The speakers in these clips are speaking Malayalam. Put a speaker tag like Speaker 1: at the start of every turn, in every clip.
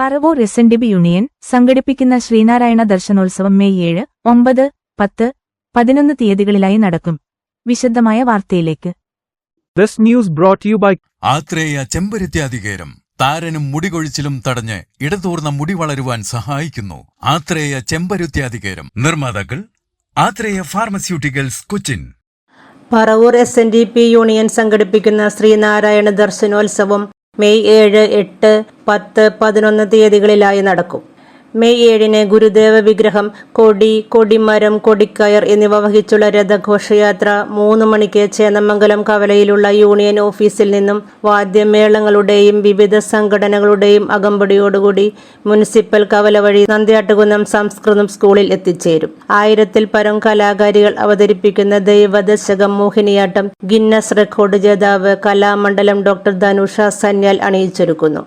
Speaker 1: Paravur S N D B union സംഘടിപ്പിക്കുന്ന ശ്രീനാരായണ ദർശനോത്സവം മെയ് ഏഴ് ഒമ്പത് പത്ത് പതിനൊന്ന് തീയതികളിലായി നടക്കും. വിശദമായ വാർത്തയിലേക്ക്.
Speaker 2: News brought to by
Speaker 3: Athreya ചെമ്പരുത്യാധികേരം താരനും മുടികൊഴിച്ചിലും തടഞ്ഞ് ഇടതൂർന്ന മുടി വളരുവാൻ സഹായിക്കുന്നു. ആത്രേയ ചെമ്പരുത്യാധികേരം നിർമ്മാതാക്കൾ Athreya pharmaceuticals Cochin.
Speaker 4: Paravur S N D P union സംഘടിപ്പിക്കുന്ന ശ്രീനാരായണ ദർശനോത്സവം മെയ് ഏഴ് എട്ട് പത്ത് പതിനൊന്ന് തീയതികളിലായി നടക്കും. മെയ് ഏഴിന് ഗുരുദേവ വിഗ്രഹം കൊടി കൊടിമരം കൊടിക്കയർ എന്നിവ വഹിച്ചുള്ള രഥഘോഷയാത്ര മൂന്ന് മണിക്ക് ചേന്നമംഗലം കവലയിലുള്ള യൂണിയൻ ഓഫീസിൽ നിന്നും വാദ്യമേളങ്ങളുടെയും വിവിധ സംഘടനകളുടെയും അകമ്പടിയോടുകൂടി മുനിസിപ്പൽ കവല വഴി നന്ദിയാട്ടുകുന്നം സംസ്കൃതം സ്കൂളിൽ എത്തിച്ചേരും. ആയിരത്തിൽ പരം കലാകാരികൾ അവതരിപ്പിക്കുന്ന ദൈവദശകം മോഹിനിയാട്ടം ഗിന്നസ് റെക്കോർഡ് ജേതാവ് Kalamandalam doctor Dhanusha Sanyal അണിയിച്ചൊരുക്കുന്നു.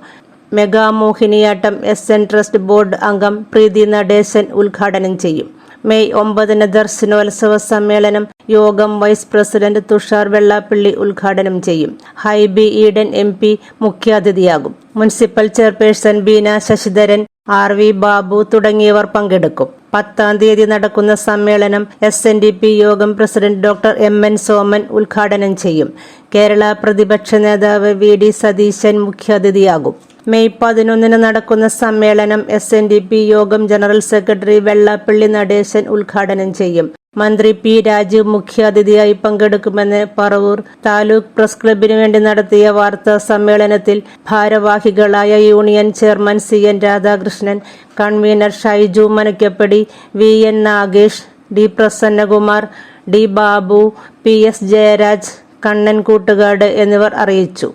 Speaker 4: Mega Mohiniyattam S N trust board അംഗം പ്രീതി നടേശൻ ഉദ്ഘാടനം ചെയ്യും. മെയ് ഒമ്പതിന് ദർശനോത്സവ സമ്മേളനം യോഗം വൈസ് പ്രസിഡന്റ് തുഷാർ വെള്ളാപ്പള്ളി ഉദ്ഘാടനം ചെയ്യും. ഹൈബി ഈഡൻ എം പി മുഖ്യാതിഥിയാകും. Municipal chairperson Beena Sasidharan R V Babu തുടങ്ങിയവർ പങ്കെടുക്കും. പത്താം തീയതി നടക്കുന്ന സമ്മേളനം എസ് എൻ ഡി പി യോഗം president doctor M N Soman ഉദ്ഘാടനം ചെയ്യും. കേരള പ്രതിപക്ഷ നേതാവ് വി ഡി സതീശൻ മുഖ്യാതിഥിയാകും. മെയ് പതിനൊന്നിന് നടക്കുന്ന സമ്മേളനം എസ് എൻ ഡി പി യോഗം ജനറൽ സെക്രട്ടറി വെള്ളാപ്പള്ളി നടേശൻ ഉദ്ഘാടനം ചെയ്യും. മന്ത്രി പി രാജീവ് മുഖ്യാതിഥിയായി പങ്കെടുക്കുമെന്ന് പറവൂർ താലൂക്ക് പ്രസ് ക്ലബിനു വേണ്ടി നടത്തിയ വാർത്താ സമ്മേളനത്തിൽ ഭാരവാഹികളായ union chairman C N Radhakrishnan convener Shaiju Manakkappadi V N Nagesh D Prasannakumar D Babu P S Jayaraj Kannan Koottukad എന്നിവർ അറിയിച്ചു.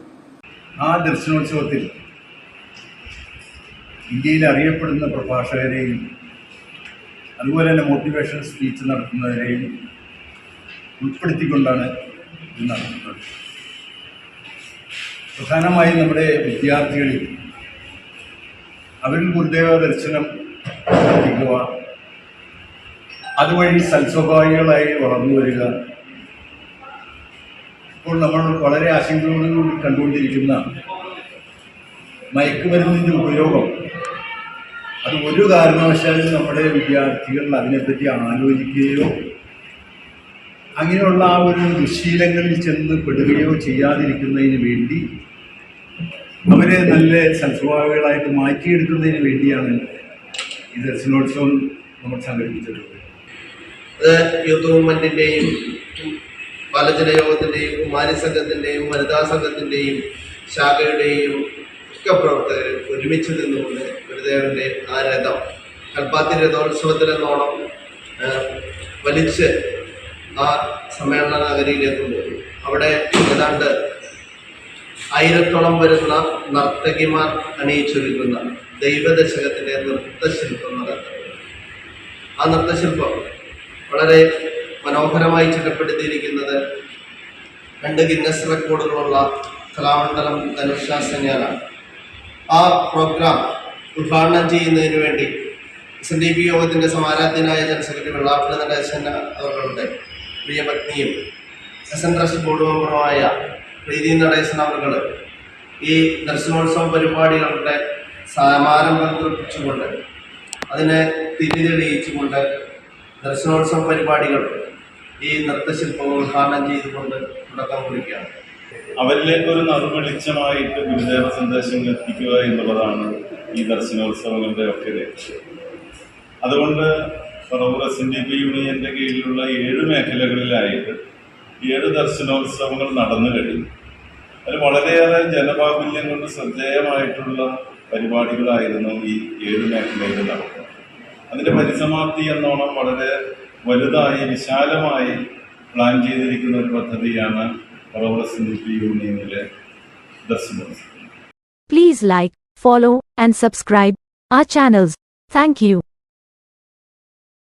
Speaker 5: ആ ദർശനോത്സവത്തിൽ ഇന്ത്യയിൽ അറിയപ്പെടുന്ന പ്രഭാഷകരെയും അതുപോലെ തന്നെ മോട്ടിവേഷൻ സ്പീച്ച് നടത്തുന്നവരെയും ഉൾപ്പെടുത്തിക്കൊണ്ടാണ് ഇത് നടത്തുന്നത് പ്രധാനമായും നമ്മുടെ വിദ്യാർത്ഥികളിൽ അവരിൽ ഗുരുദേവ ദർശനം വർദ്ധിക്കുക അതുവഴി സൽസ്വഭാവികളായി വളർന്നു വരിക. ഇപ്പോൾ നമ്മൾ വളരെ ആശങ്കയോടുകൂടി കണ്ടുകൊണ്ടിരിക്കുന്ന മയക്കുമരുന്നിന്റെ ഉപയോഗം ഒരു കാരണവശാലും നമ്മുടെ വിദ്യാർത്ഥികൾ അതിനെപ്പറ്റി ആലോചിക്കുകയോ അങ്ങനെയുള്ള ആ ഒരു ദുശീലങ്ങളിൽ ചെന്ന് പെടുകയോ ചെയ്യാതിരിക്കുന്നതിന് വേണ്ടി അവരെ നല്ല സൽസ്വഭാവികളായിട്ട് മാറ്റിയെടുക്കുന്നതിന് വേണ്ടിയാണ് ഈ ദർശനോത്സവം നമ്മൾ സംഘടിപ്പിച്ചിട്ടുള്ളത്.
Speaker 6: അത് യൂത്ത് മൂവ്മെന്റിന്റെയും ബാലജനയോഗത്തിന്റെയും കുമാരി സംഘത്തിന്റെയും വനിതാ സംഘത്തിന്റെയും ശാഖയുടെയും ഒക്കെ പ്രവർത്തകർ ഒരുമിച്ച് നിന്നുകൊണ്ട് ഗുരുദേവന്റെ ആ രഥം കൽപ്പാത്തി രഥോത്സവത്തിലെന്നോണം വലിച്ച് ആ സമ്മേളന നഗരിയിലെത്തുമ്പോൾ അവിടെ ഏതാണ്ട് ആയിരത്തോളം വരുന്ന നർത്തകിമാർ അണിയിച്ചൊരുക്കുന്ന ദൈവദശകത്തിന്റെ നൃത്തശില്പം നടത്തുന്നത്. ആ നൃത്തശില്പം വളരെ മനോഹരമായി ചിട്ടപ്പെടുത്തിയിരിക്കുന്നത് രണ്ട് ഗിന്നസ് റെക്കോർഡുകളുള്ള കലാമണ്ഡലം ധനുഷാസന്യാനാണ് ആ പ്രോഗ്രാം ഉദ്ഘാടനം ചെയ്യുന്നതിന് വേണ്ടി എസ് എൻ ഡി പി യോഗത്തിന്റെ സമാരാധ്യനായ ജനറൽ സെക്രട്ടറി വെള്ളാപ്പള്ളി നടേശൻ അവരുടെ പ്രിയപത്നിയും എസ് എൻ ട്രസ്റ്റ് ബോർഡ് മെമ്പറുമായ പ്രീതി നടേശൻ അവർ ഈ ദർശനോത്സവ പരിപാടികളുടെ സമാരംഭം കുറിച്ചുകൊണ്ട് അതിനെ തിരിതെളിയിച്ചുകൊണ്ട് ദർശനോത്സവ പരിപാടികൾ ഈ നൃത്തശില്പം ഉദ്ഘാടനം ചെയ്തുകൊണ്ട് തുടക്കം കുറിക്കുകയാണ്.
Speaker 7: അവരിലേക്ക് ഒരു നറുവെളിച്ചമായിട്ട് ഗുരുദേവ സന്ദേശങ്ങൾ എത്തിക്കുക എന്നുള്ളതാണ് ഈ ദർശനോത്സവങ്ങളുടെ ഒക്കെ ലക്ഷ്യം. അതുകൊണ്ട് Paravur S N D P യൂണിയന്റെ കീഴിലുള്ള ഏഴ് മേഖലകളിലായിട്ട് ഏഴ് ദർശനോത്സവങ്ങൾ നടന്നു കഴിഞ്ഞു. അതിൽ വളരെയേറെ ജനബാഹുല്യം കൊണ്ട് ശ്രദ്ധേയമായിട്ടുള്ള പരിപാടികളായിരുന്നു ഈ ഏഴ് മേഖലയിൽ നടക്കുന്നത് അതിന്റെ പരിസമാപ്തി എന്നോണം വളരെ വലുതായി വിശാലമായി പ്ലാൻ ചെയ്തിരിക്കുന്ന ഒരു പദ്ധതിയാണ് Paravur S N D P യൂണിയനിലെ ദർശനോത്സവം
Speaker 1: Please like, follow, and subscribe our channels. Thank you.